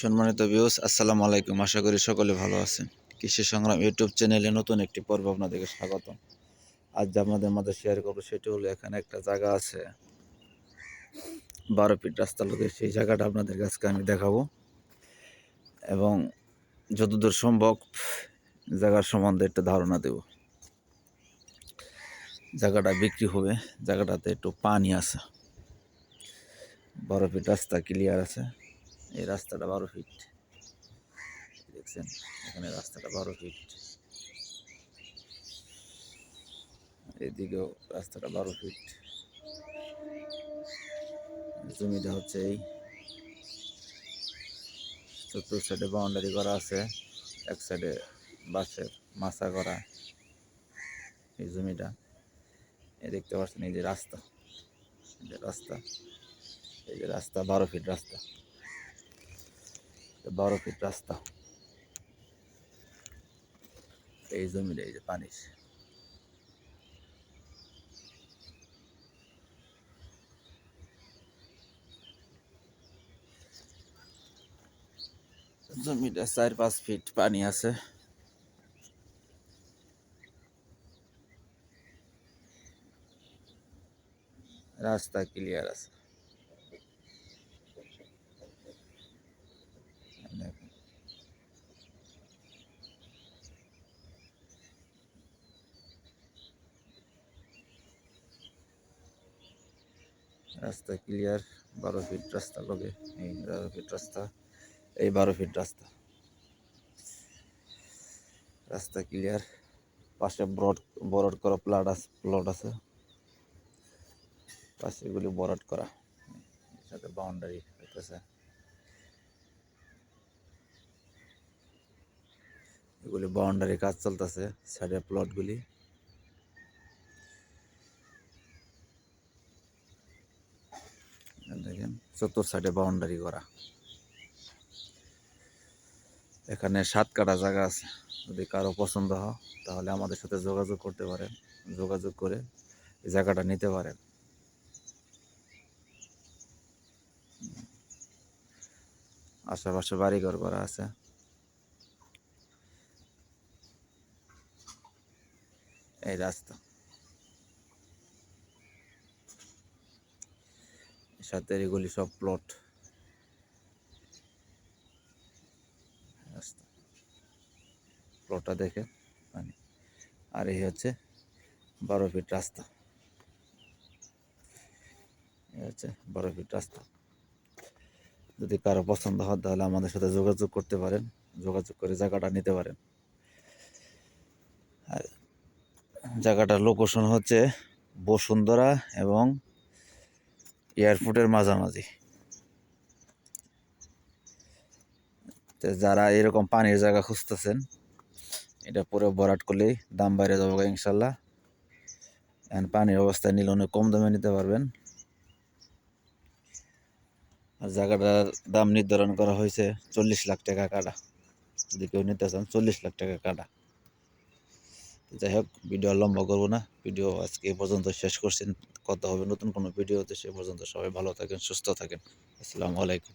সম্মানিত ভিউস আসসালামু আলাইকুম। আশা করি সকলে ভালো আছেন। কৃষি সংগ্রাম ইউটিউব চ্যানেলে নতুন একটি পর্ব আপনাদেরকে স্বাগত আজ আপনাদের মাঝে শেয়ার করব সেটি হলো, এখানে একটা জায়গা আছে। বারো ফিট রাস্তা লোকে সেই জায়গাটা আপনাদের কাছকে আমি দেখাবো। এবং যতদূর সম্ভব জায়গার সম্বন্ধে একটা ধারণা দেব। জায়গাটা বিক্রি হবে, জায়গাটাতে একটু পানি আছে। বারো রাস্তা ক্লিয়ার আছে। এই রাস্তাটা বারো ফিট দেখছেন, এখানে রাস্তাটা বারো ফিট এদিকেও রাস্তাটা বারো ফিট জমিটা হচ্ছে এই। চতুর সাইডে বাউন্ডারি করা আছে। এক সাইডে বাঁশের মাছা করা এই জমিটা। এই দেখতে পাচ্ছেন এই যে রাস্তা। রাস্তা। এই যে রাস্তা, বারো ফিট রাস্তা। বারো ফিট রাস্তা। এই জমিটা এই যে পানির জমিটা চার পাঁচ ফিট পানি আছে। রাস্তা ক্লিয়ার আছে। রাস্তা ক্লিয়ার বারো ফিট রাস্তা লগে, এই বারো ফিট রাস্তা, এই বারো ফিট রাস্তা। রাস্তা ক্লিয়ার পাশে ব্রড বরড করা প্লাট আছে প্লট আছে। পাশে এগুলি বরড করা। সাথে বাউন্ডারি হইতেছে। এগুলি বাউন্ডারি কাজ চলতেছে সাইডের প্লটগুলি চতুর সাইডে বাউন্ডারি করা। এখানে সাত কাটা জায়গা আছে। যদি কারও পছন্দ হয়, তাহলে আমাদের সাথে যোগাযোগ করতে পারেন। যোগাযোগ করে এই জায়গাটা নিতে পারেন। আশেপাশে বাড়িঘর করা আছে। এই রাস্তা। সাথে এগুলি সব প্লট প্লটটা দেখে মানে আর এই হচ্ছে বারো ফিট রাস্তা। হচ্ছে বারো ফিট রাস্তা। যদি কারও পছন্দ হয়, তাহলে আমাদের সাথে যোগাযোগ করতে পারেন। যোগাযোগ করে জায়গাটা নিতে পারেন। আর জায়গাটার লোকেশন হচ্ছে বসুন্ধরা এবং এয়ারপোর্টের মাঝামাঝি। যারা এরকম পানির জায়গা খুঁজতেছেন, এটা পুরো ভরাট করলেই দাম বাইরে যাব ইনশাল্লাহ। এখন পানির অবস্থায় নিলে অনেক কম দামে নিতে পারবেন। আর জায়গাটার দাম নির্ধারণ করা হয়েছে চল্লিশ লাখ টাকা কাটা। যদি কেউ নিতে চান, চল্লিশ লাখ টাকা কাটা। যাই হোক, ভিডিও লম্বা করব না। ভিডিও আজকে পর্যন্ত শেষ করছেন কথা হবে। নতুন কোনো ভিডিওতে সে পর্যন্ত সবাই ভালো থাকেন সুস্থ থাকেন। আসসালামু আলাইকুম।